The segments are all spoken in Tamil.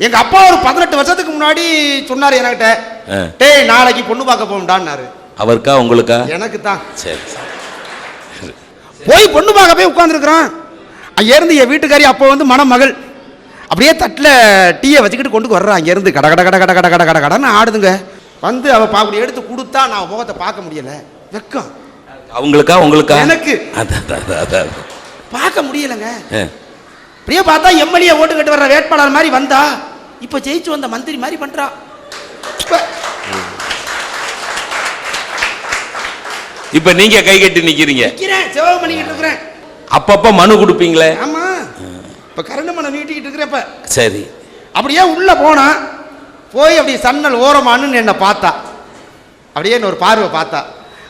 எங்க அப்பா ஒரு பதினெட்டு வருஷத்துக்கு முன்னாடி சொன்னாரு என்கிட்ட. டேய் நாளைக்கு பொண்ணு பார்க்க போகண்டான்னாரு அவருக்கா உங்களுக்கா? எனக்கு தான். சரி. போய் பொண்ணு பார்க்க போய் உட்காந்துருக்குறான் அங்கேருந்து என் வீட்டுக்காரி அப்போ வந்து மணமகள் அப்படியே தட்டில் டீயை வச்சுக்கிட்டு கொண்டு வர்றான் அங்கேருந்து கட கட கட கட கட கட கட கடன்னு ஆடுதுங்க. வந்து அவள் அப்படி எடுத்து கொடுத்தா நான் முகத்தை பார்க்க முடியல. வெக்கம். அவங்களுக்கா உங்களுக்கா? எனக்கு. பார்க்க முடியலங்க. அப்படியே பார்த்தா எம்எல்ஏ ஓட்டு கட்டு வர்ற வேட்பாளர் மாதிரி வந்தா இப்போ ஜெயிச்சு வந்த மந்திரி மாதிரி பண்றா. இப்ப நீங்க கை கட்டி நிக்கிறீங்க. செலவு பண்ணிக்கிட்டு இருக்கிறேன். அப்பப்ப மனு கொடுப்பீங்களே? ஆமா. இப்ப கரண்டு மனை நீட்டிக்கிட்டு இருக்கிறப்ப சரி. அப்படியே உள்ள போனா? போய் அப்படி சன்னல் ஓரமானுன்னு என்னை பார்த்தா. அப்படியே ஒரு பார்வை பார்த்தா.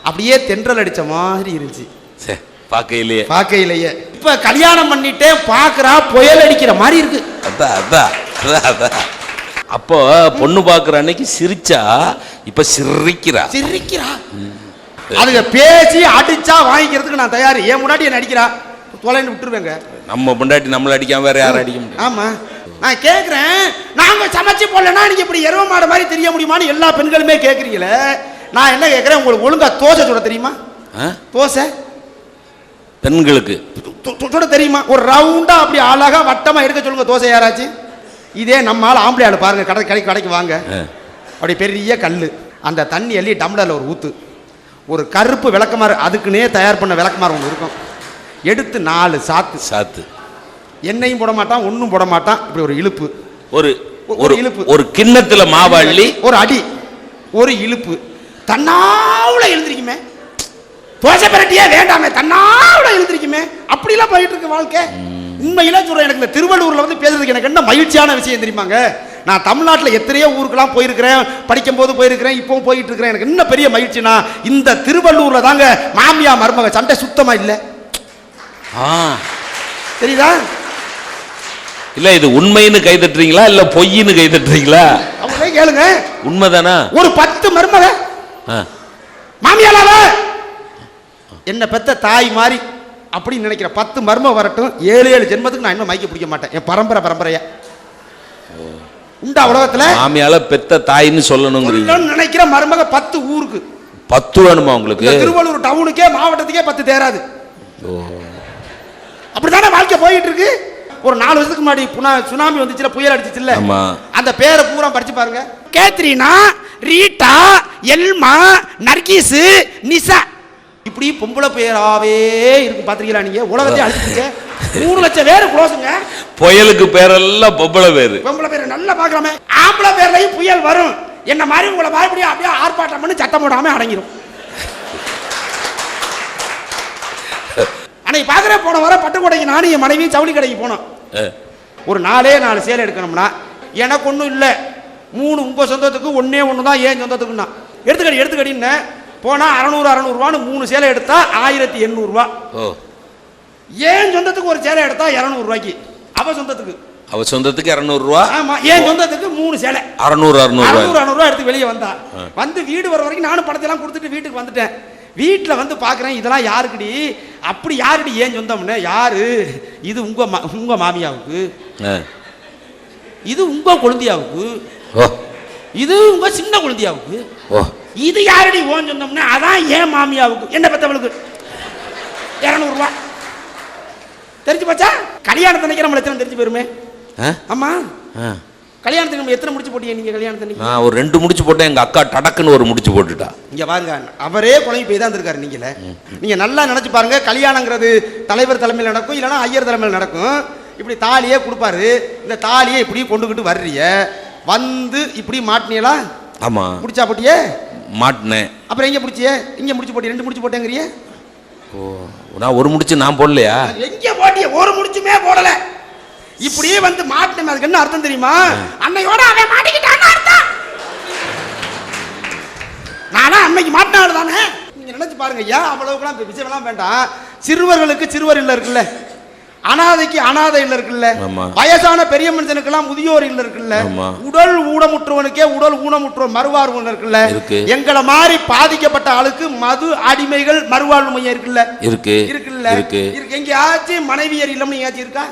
அப்படியே தென்றல் அடிச்ச மாதிரி இருந்துச்சு. சரி பார்க்கையிலேயே. பார்க்கையிலேயே. இப்ப கல்யாணம் பண்ணிட்டே பார்க்கறா புயல் அடிக்கிற மாதிரி இருக்கு. அதான், அதான். அப்போ பொண்ணு பார்க்குற அன்னைக்கு சிரிச்சா இப்ப சிரிக்கிறா. சிரிக்கிறா? அதுங்க பேசி அடிச்சா வாங்கிக்கிறதுக்கு நான் தயார். ஏன் முன்னாடி என்ன அடிக்கிறா? தொலைன்னு விட்டுருவேங்க. நம்ம பொண்டாட்டி நம்மள அடிக்காம வேற யாரும் அடிக்க முடியும் ஆமா. நான் கேட்குறேன் நாங்க சமைச்சு போடலன்னா நீங்க இப்படி எருவ மாடு மாதிரி தெரிய முடியுமான்னு எல்லா பெண்களுமே கேட்குறீங்களே நான் என்ன கேட்குறேன் உங்களுக்கு ஒழுங்கா தோசை சுட தெரியுமா? தோசை? பெண்களுக்கு. சுட தெரியுமா? ஒரு ரவுண்டா அப்படி அழகா வட்டமா எடுக்க சொல்லுங்க தோசை யாராச்சும் இதே நம்ம ஆள் ஆம்பளை ஆளு பாருங்க கடை கடை கடைக்கு வாங்க. அப்படி பெரிய கல் அந்த தண்ணி அள்ளி டம்ளர்ல ஒரு ஊத்து. ஒரு கருப்பு விளக்கமாறு அதுக்குன்னே தயார் பண்ண விளக்கமாறு ஒன்று இருக்கும். எடுத்து நாலு சாத்து. சாத்து. எண்ணெயும் போட மாட்டான் ஒன்றும் போட மாட்டான். இப்படி ஒரு இழுப்பு. ஒரு ஒரு ஒரு இழுப்பு. ஒரு கிண்ணத்துல மாவள்ளி ஒரு அடி. ஒரு இழுப்பு. தன்னாவுல எழுந்திருக்குமே. தோசை பிரட்டியே வேண்டாமே. தன்னாவுல எழுந்திருக்குமே. அப்படிலாம் போயிட்டு இருக்கு வாழ்க்கை. உண்மையில சொல்றேன். எனக்கு இந்த திருவள்ளூர்ல வந்து பேசுறதுக்கு எனக்கு என்ன மகிழ்ச்சியான விஷயம் தெரியுமாங்க? நான் தமிழ்நாட்டில் எத்தனையோ ஊருக்கெல்லாம் போயிருக்கிறேன் படிக்கும் போது போயிருக்கிறேன் இப்பவும் போயிட்டு இருக்கிறேன் எனக்கு இன்னும் பெரிய மகிழ்ச்சினா இந்த திருவள்ளூர்ல தாங்க மாமியா மருமக சண்டை சுத்தமா இல்லை. ஆ. தெரியுதா? இல்ல இது உண்மைன்னு கை தட்டுறீங்களா இல்ல பொய்ன்னு கை தட்டுறீங்களா அவங்களே கேளுங்க. உண்மைதானா? ஒரு பத்து மருமக. ஆ. மாமியாலாவ என்ன பெத்த தாய் மாதிரி அப்படின்னு நினைக்கிற பத்து மர்மம் வரட்டும் ஏழு ஏழு ஜென்மத்துக்கு நான் இன்னும் மைக்க பிடிக்க மாட்டேன். என் பரம்பரை பரம்பரையா. உண்டா உலகத்துல? மாமியால பெத்த தாயின்னு சொல்லணுங்கிறீங்க. சொல்லணும்னு நினைக்கிற மருமக பத்து ஊருக்கு. பத்து வேணுமா உங்களுக்கு? திருவள்ளூர் டவுனுக்கே மாவட்டத்துக்கே பத்து தேராது. அப்படித்தானே வாழ்க்கை போயிட்டு இருக்கு ஒரு நாலு வருஷத்துக்கு முன்னாடி சுனாமி வந்துச்சுல புயல் அடிச்சுச்சுல்ல ஆமா. அந்த பேரை பூரா படிச்சு பாருங்க. Katrina Rita Elma Nargis Nisa. இப்படி பொம்பளை பேராவே இருக்கு. பாத்திருக்கீங்களா நீங்க? உலகத்தையே அழிச்சிருக்க மூணு லட்சம் பேர் குளோசுங்க புயலுக்கு பேரெல்லாம் பொம்பளை பேரு. பொம்பளை பேர் நல்லா பார்க்கலாமே. ஆம்பளை பேர்லயும் புயல் வரும். என்ன மாதிரி உங்களை மறுபடியும் அப்படியே ஆர்ப்பாட்டம் பண்ணி சத்தம் போடாம அடங்கிரும். அன்னைக்கு பார்க்குற போன வர பட்டுக்கோட்டைக்கு நானும் என் மனைவியும் ஜவுளி கடைக்கு போனோம். ஒரு நாலே நாலு சேலை எடுக்கணும்னா எனக்கு ஒன்றும் இல்லை. மூணு உங்கள் சொந்தத்துக்கு ஒன்றே ஒன்று தான் ஏன் சொந்தத்துக்குன்னா. எடுத்துக்கடி எடுத்துக்கடின்னு போனால் அறநூறு அறநூறுவான்னு மூணு சேலை எடுத்தா ஆயிரத்தி எண்ணூறுரூவா ஏன் சொந்தத்துக்கு ஒரு சேலை எடுத்தா இரநூறுவாய்க்கு? அவ சொந்தத்துக்கு. அவ சொந்தத்துக்கு இரநூறுவா? ஆமா ஏன் சொந்தத்துக்கு மூணு சேலை. அறநூறு அறநூறு அறுநூறு அறுநூறுவா எடுத்து வெளியே வந்தா. வந்து வீடு வர வரைக்கும் நானும் பணத்தை எல்லாம் கொடுத்துட்டு வீட்டுக்கு வந்துட்டேன். வீட்டில் வந்து பார்க்குறேன் இதெல்லாம் யாருக்குடி? அப்படி யாருடி ஏன் சொந்தம்னு? யாரு? இது உங்க மா உங்க மாமியாவுக்கு. இது உங்க குழந்தையாவுக்கு. இது உங்க சின்ன குழந்தையாவுக்கு. ஓ. இது யாரடி ஓன் சொந்தம்னா? அதான் ஏன் மாமியாவுக்கு? என்ன பெத்தவளுக்கு? இரநூறுவா தெரிஞ்சு போச்சா? கல்யாணத்தை நினைக்கிற நம்மள எத்தனை தெரிஞ்சு போயிருமே? ஆமா. கல்யாணத்துக்கு நம்ம எத்தனை முடிச்சு போட்டீங்க நீங்க கல்யாணத்தை நான் ஒரு ரெண்டு முடிச்சு போட்டேன் எங்க அக்கா டடக்குன்னு ஒரு முடிச்சு போட்டுட்டா. இங்க பாருங்க அவரே குழம்பு போய் தான் இருக்காரு நீங்களே. நீங்க நல்லா நினைச்சு பாருங்க கல்யாணங்கிறது தலைவர் தலைமையில் நடக்கும் இல்லைன்னா ஐயர் தலைமையில் நடக்கும். இப்படி தாலியே கொடுப்பாரு. இந்த தாலியை இப்படி கொண்டுகிட்டு வர்றீங்க. வந்து இப்படி மாட்டினீங்களா? ஆமா. முடிச்சா போட்டியே? மாட்டினேன். அப்புறம் எங்க முடிச்சியே? இங்க முடிச்சு போட்டி ரெண்டு முடிச்சு போட்டேங்கிறியே? ஓ நான் ஒரு முடிச்சு நான் போடலையா? எங்க போட்டிய? ஒரு முடிச்சுமே போடல. இப்படியே வந்து மாட்டினமே அதுக்கு என்ன அர்த்தம் தெரியுமா? அன்னையோட அவன் மாட்டிக்கிட்டான்னு அர்த்தம். நானா அன்னைக்கு மாட்டினாள் தானே நீங்க நினைச்சு பாருங்க ஏன் அவ்வளவுக்குலாம் விஷயம்லாம் வேண்டாம். சிறுவர்களுக்கு சிறுவர் இல்ல இருக்குல்ல. அனாதைக்கு அனாதை இல்ல இருக்குல்ல. வயசான பெரிய மனுஷனுக்கெல்லாம் முதியோர் இல்ல இருக்குல்ல. உடல் ஊனமுற்றவனுக்கே உடல் ஊனமுற்றோர் மறுவாழ்வு இருக்குல்ல. இருக்கு. எங்களை மாதிரி பாதிக்கப்பட்ட ஆளுக்கு மது அடிமைகள் மறுவாழ்வு மையம் இருக்குல்ல. இருக்கு. இருக்குல்ல. இருக்கு. எங்கேயாச்சும் மனைவியர் இல்லம்னு எங்கேயாச்சும் இருக்கா?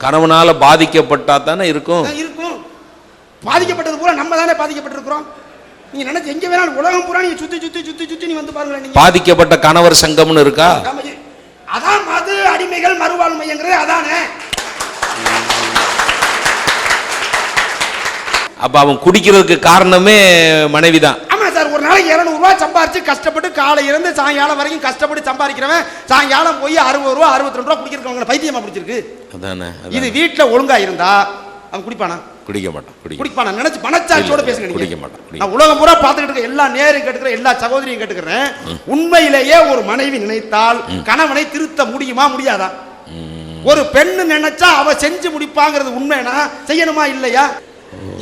கணவனால பாதிக்கப்பட்டா தானே இருக்கும். இருக்கும். பாதிக்கப்பட்டது பூரா நம்ம தானே பாதிக்கப்பட்டிருக்கிறோம். நீங்க நினைச்சு எங்க வேணாலும் உலகம் பூரா நீங்க சுத்தி சுத்தி சுத்தி சுத்தி நீ வந்து நீங்க. பாதிக்கப்பட்ட கணவர் சங்கம்னு இருக்கா? அதான் மது அடிமைகள் மறுவாழ்மைங்கிறது அதானே? அப்ப அவன் குடிக்கிறதுக்கு காரணமே மனைவி தான் ஆமா சார் ஒரு நாளைக்கு இருநூறு ரூபாய் சம்பாரிச்சு கஷ்டப்பட்டு காலை இருந்து சாயங்காலம் வரைக்கும் கஷ்டப்பட்டு சம்பாதிக்கிறவன் சாயங்காலம் போய் அறுபது ரூபா அறுபத்தி ரெண்டு ரூபா குடிக்கிறவங்க பைத்தியமா பிடிச்சிருக்கு. அதானே இது. வீட்டுல ஒழுங்கா இருந்தா அவன் குடிப்பானா? குடிக்க மாட்டான் குடிக்க குடிப்பானா? நினைச்சு மனச்சாட்சியோட பேசுங்க. குடிக்க மாட்டான், நான் உலகம் பூரா பார்த்துக்கிட்டு இருக்க எல்லா நேரும் கேட்டுக்கிறேன் எல்லா சகோதரியும் கேட்டுக்கிறேன். உண்மையிலேயே ஒரு மனைவி நினைத்தால் கணவனை திருத்த முடியுமா முடியாதா? ஒரு பெண்ணு நினைச்சா அவ செஞ்சு முடிப்பாங்கிறது உண்மைனா செய்யணுமா இல்லையா?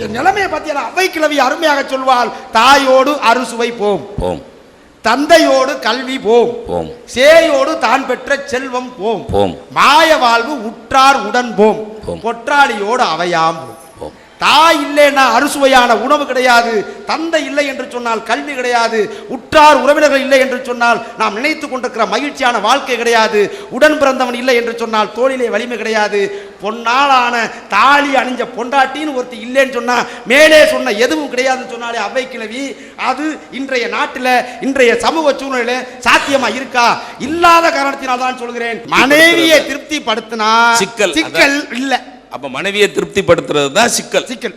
என் நிலைமையை பார்த்தீங்களா அவை கிழவி அருமையாக சொல்வாள் தாயோடு அறுசுவை போம். போம். தந்தையோடு கல்வி போம். போம். சேயோடு தான் பெற்ற செல்வம் போம். போம். மாய வாழ்வு உற்றார் உடன் போம். பொற்றாளியோடு அவையாம். போம். போம் தாய் இல்லைன்னா அறுசுவையான உணவு கிடையாது. தந்தை இல்லை என்று சொன்னால் கல்வி கிடையாது. உற்றார் உறவினர்கள் இல்லை என்று சொன்னால் நாம் நினைத்து கொண்டிருக்கிற மகிழ்ச்சியான வாழ்க்கை கிடையாது. உடன் பிறந்தவன் இல்லை என்று சொன்னால் தோளிலே வலிமை கிடையாது. பொன்னாலான தாலி அணிஞ்ச பொண்டாட்டின்னு ஒருத்தி இல்லைன்னு சொன்னா மேலே சொன்ன எதுவும் கிடையாதுன்னு சொன்னாலே அவை கிழவி அது இன்றைய நாட்டில் இன்றைய சமூக சூழ்நிலையில சாத்தியமா இருக்கா? இல்லாத காரணத்தினால் தான் சொல்கிறேன் மனைவியை திருப்திப்படுத்தினா சிக்கல், சிக்கல் இல்ல. அப்ப மனைவியை திருப்திப்படுத்துறது தான் சிக்கல். சிக்கல்.